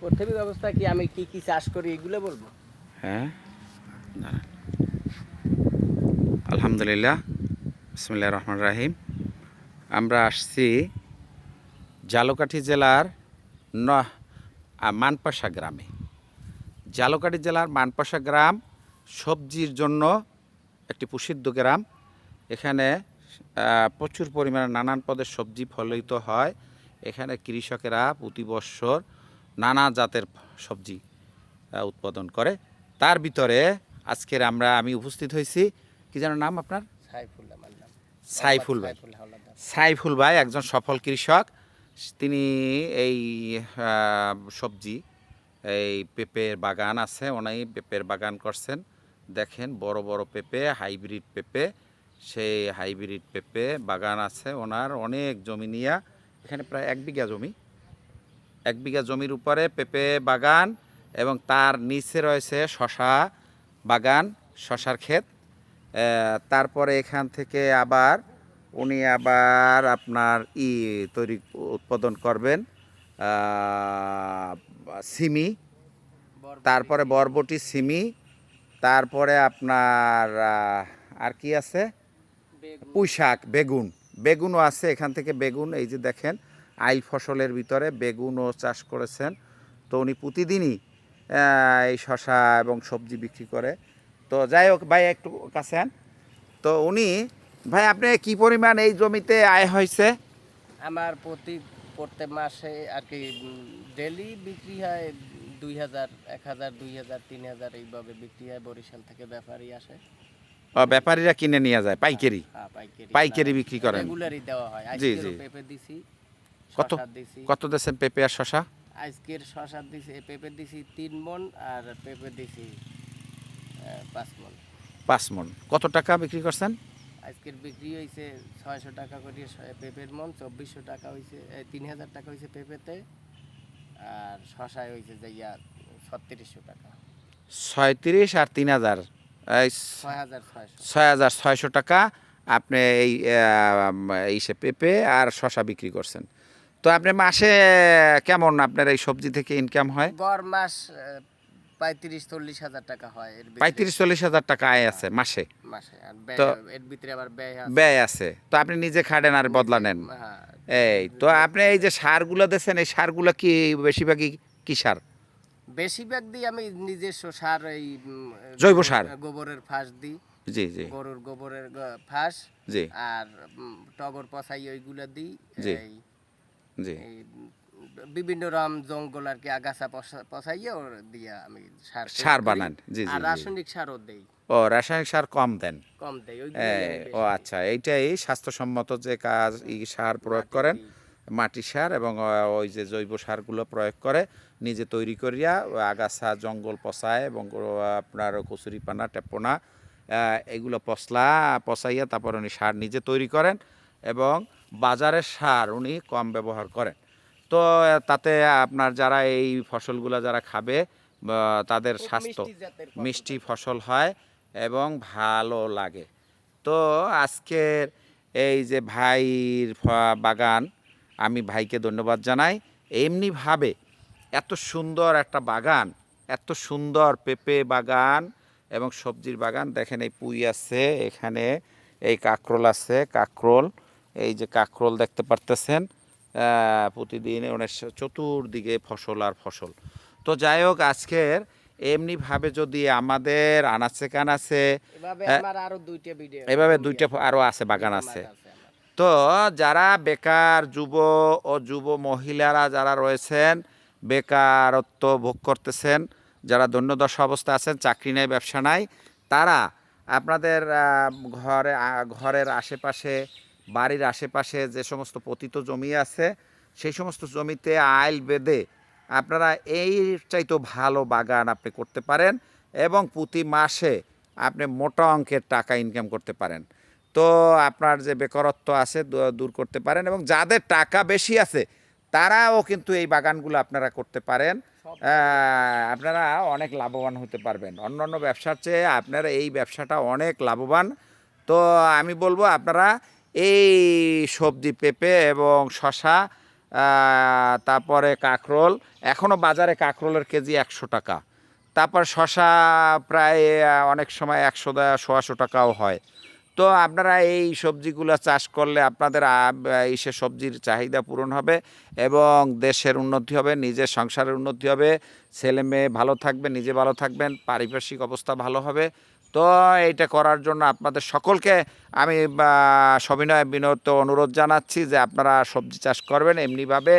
প্রথমিক অবস্থা কি আমি কি কি চাষ করি এগুলো বলব? হ্যাঁ। আলহামদুলিল্লাহ। বিসমুল্লাহ রহমান রাহিম। আমরা আসছি জালকাঠি জেলার ন মানপাশা গ্রামে। জালকাঠি জেলার মানপাশা গ্রাম সবজির জন্য একটি প্রসিদ্ধ গ্রাম। এখানে প্রচুর পরিমাণে নানান পদের সবজি ফলিত হয়। এখানে কৃষকেরা প্রতি বৎসর নানা জাতের সবজি উৎপাদন করে। তার ভিতরে আজকের আমরা আমি উপস্থিত হয়েছি কি যেন নাম আপনার? সাইফুল ভাই। সাইফুল ভাই একজন সফল কৃষক। তিনি এই সবজি এই পেঁপের বাগান আছে উনি পেঁপের বাগান করছেন। দেখেন বড় বড় পেঁপে হাইব্রিড পেঁপে সেই হাইব্রিড পেঁপে বাগান আছে ওনার অনেক জমি নিয়ে। এখানে প্রায় এক বিঘা জমি। এক বিঘা জমির উপরে পেঁপে বাগান এবং তার নিচে রয়েছে শশা বাগান শশার ক্ষেত। তারপরে এখান থেকে আবার উনি আবার আপনার ই তৈরি উৎপাদন করবেন সিমি তারপরে বরবটি সিমি তারপরে আপনার আর কি আছে? বেগুন, পুঁই শাক বেগুন। বেগুনও আছে এখান থেকে বেগুন এই যে দেখেন আইল ফসলের ভিতরে বেগুনও চাষ করেছেন। তো উনি প্রতিদিনই এই শশা এবং সবজি বিক্রি করে। তো যাই হোক ভাই একটু কাছে আন। তো উনি ভাই আপনি কি পরিমাণ এই জমিতে আয় হয়েছে? আমার প্রতি প্রত্যেক মাসে আর কি ডেলি বিক্রি হয় দুই হাজার এক হাজার দুই হাজার তিন হাজার এইভাবে বিক্রি হয়। বরিশাল থেকে ব্যাপারী আসে। ব্যাপারীরা কিনে নিয়ে যায় পাইকারি? হ্যাঁ, পাইকারি। পাইকারি বিক্রি করেন। রেগুলারই দেওয়া হয়। জি, জি। পেঁপে দিছি। কত? কত দেশেন পেঁপে আর শশা? আজকের শশা দিছি পেঁপে দিছি তিন মন আর পেঁপে দিছি পাঁচ মন পাঁচ মন কত টাকা বিক্রি করছেন? আজকের বিক্রি হয়েছে ছয়শো টাকা করে পেঁপের মন চব্বিশশো টাকা হয়েছে তিন হাজার টাকা হয়েছে পেঁপেতে আর শশায় হয়েছে যাইয়া ছত্রিশশো টাকা। ছয়ত্রিশ আর তিন হাজার। ছয় হাজার ছয়শো। টাকা আপনি এই এই সে পেঁপে আর শশা বিক্রি করছেন। তো আপনি মাসে কেমন আপনার এই সবজি থেকে ইনকাম হয়? গড় মাস পঁয়ত্রিশ চল্লিশ হাজার টাকা হয় পঁয়ত্রিশ চল্লিশ হাজার টাকা আয় আছে মাসে? মাসে ব্যয় তো- এর ভিতরে আবার ব্যয় আছে। ব্যয় আছে। তো আপনি নিজে খাটেন আর বদলা নেন? হ্যাঁ এই তো আপনি এই যে সারগুলো দিয়েছেন এই সারগুলো কি বেশিরভাগই কি সার? বেশিরভাগ দিই আমি নিজস্ব সার এই জৈব সার? গোবরের ফাঁস দিই। জি জি। গরুর গোবরের ফাঁস। জি। আর টগর পচাই ওইগুলো দিই। জি। বিভিন্ন রকম জঙ্গল আর কি আগাছা পচা- পচাইয়ে ওর দিয়া আমি সার সার বানান। জি জি। রাসায়নিক সারও দেই। ও রাসায়নিক সার কম দেন? কম দেই ও আচ্ছা এইটাই স্বাস্থ্যসম্মত যে কাজ ই সার প্রয়োগ করেন মাটি সার এবং ওই যে জৈব সারগুলো প্রয়োগ করে নিজে তৈরি করিয়া আগাছা জঙ্গল পচায় এবং আপনার কচুরি পানা টেপনা এগুলো পচলা পচাইয়া তারপর উনি সার নিজে তৈরি করেন এবং বাজারের সার উনি কম ব্যবহার করেন। তো তাতে আপনার যারা এই ফসলগুলো যারা খাবে তাদের স্বাস্থ্য মিষ্টি ফসল। হয় এবং ভালো লাগে। তো আজকের এই যে ভাইয়ের বাগান আমি ভাইকে ধন্যবাদ জানাই। এমনিভাবে এত সুন্দর একটা বাগান এত সুন্দর পেঁপে বাগান এবং সবজির বাগান। দেখেন এই পুঁই আছে এখানে এই কাকরোল আছে কাকরোল। এই যে কাকরোল দেখতে পারতেছেন প্রতিদিন স- চতুর্দিকে ফসল আর ফসল। তো যাই হোক আজকের এমনিভাবে যদি আমাদের আনাচে কানাচে। দুইটা এভাবে দুইটা আরও আছে বাগান আছে। তো যারা বেকার যুব ও যুব মহিলারা যারা রয়েছেন বেকারত্ব ভোগ করতেছেন যারা দৈন্যদশা অবস্থা আছেন চাকরি নেই ব্যবসা নাই তারা আপনাদের ঘরে ঘরের আশেপাশে বাড়ির আশেপাশে যে সমস্ত পতিত জমি আছে সেই সমস্ত জমিতে আইল বেঁধে আপনারা এই চাইতো ভালো বাগান আপনি করতে পারেন এবং প্রতি মাসে আপনি মোটা অঙ্কের টাকা ইনকাম করতে পারেন। তো আপনার যে বেকারত্ব আছে দূর করতে পারেন এবং যাদের টাকা বেশি আছে তারাও কিন্তু এই বাগানগুলো আপনারা করতে পারেন। আপনারা অনেক লাভবান হতে পারবেন। অন্যান্য ব্যবসার চেয়ে আপনারা এই ব্যবসাটা অনেক লাভবান। তো আমি বলব আপনারা এই সবজি পেঁপে এবং শশা তারপরে কাঁকরোল এখনও বাজারে কাঁকরোলের কেজি একশো টাকা। তারপর শশা প্রায় অনেক সময় একশো সোয়াশো টাকাও হয়। তো আপনারা এই সবজিগুলো চাষ করলে আপনাদের ইসে সবজির চাহিদা পূরণ হবে এবং দেশের উন্নতি হবে, নিজের সংসারের উন্নতি হবে। ছেলে মেয়ে ভালো থাকবে, নিজে ভালো থাকবেন, পারিপার্শ্বিক অবস্থা ভালো হবে। তো এইটা করার জন্য আপনাদের সকলকে আমি সবিনয় বিনত অনুরোধ জানাচ্ছি যে আপনারা সবজি চাষ করবেন। এমনিভাবে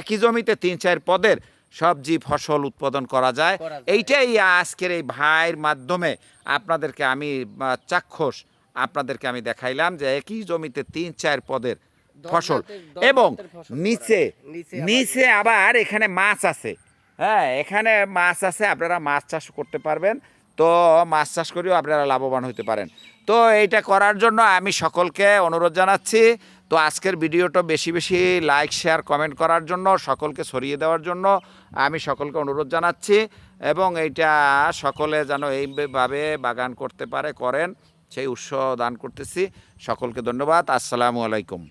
একই জমিতে তিন চার পদের সবজি ফসল উৎপাদন করা যায়। এইটাই আজকের এই ভাইয়ের মাধ্যমে আপনাদেরকে আমি চাক্ষুষ আপনাদেরকে আমি দেখাইলাম যে একই জমিতে তিন চার পদের ফসল এবং নিচে নিচে আবার এখানে মাছ আছে। হ্যাঁ এখানে মাছ আছে আপনারা মাছ চাষ করতে পারবেন। তো মাছ চাষ করেও আপনারা লাভবান হতে পারেন। তো এইটা করার জন্য আমি সকলকে অনুরোধ জানাচ্ছি, তো আজকের ভিডিওটা বেশি বেশি লাইক, শেয়ার, কমেন্ট করার জন্য, সকলকে ছড়িয়ে দেওয়ার জন্য আমি সকলকে অনুরোধ জানাচ্ছি এবং এইটা সকলে যেন এইভাবে বাগান করতে পারে, করেন, সেই উৎসাহ দান করতেছি। সকলকে ধন্যবাদ, আসসালামু আলাইকুম।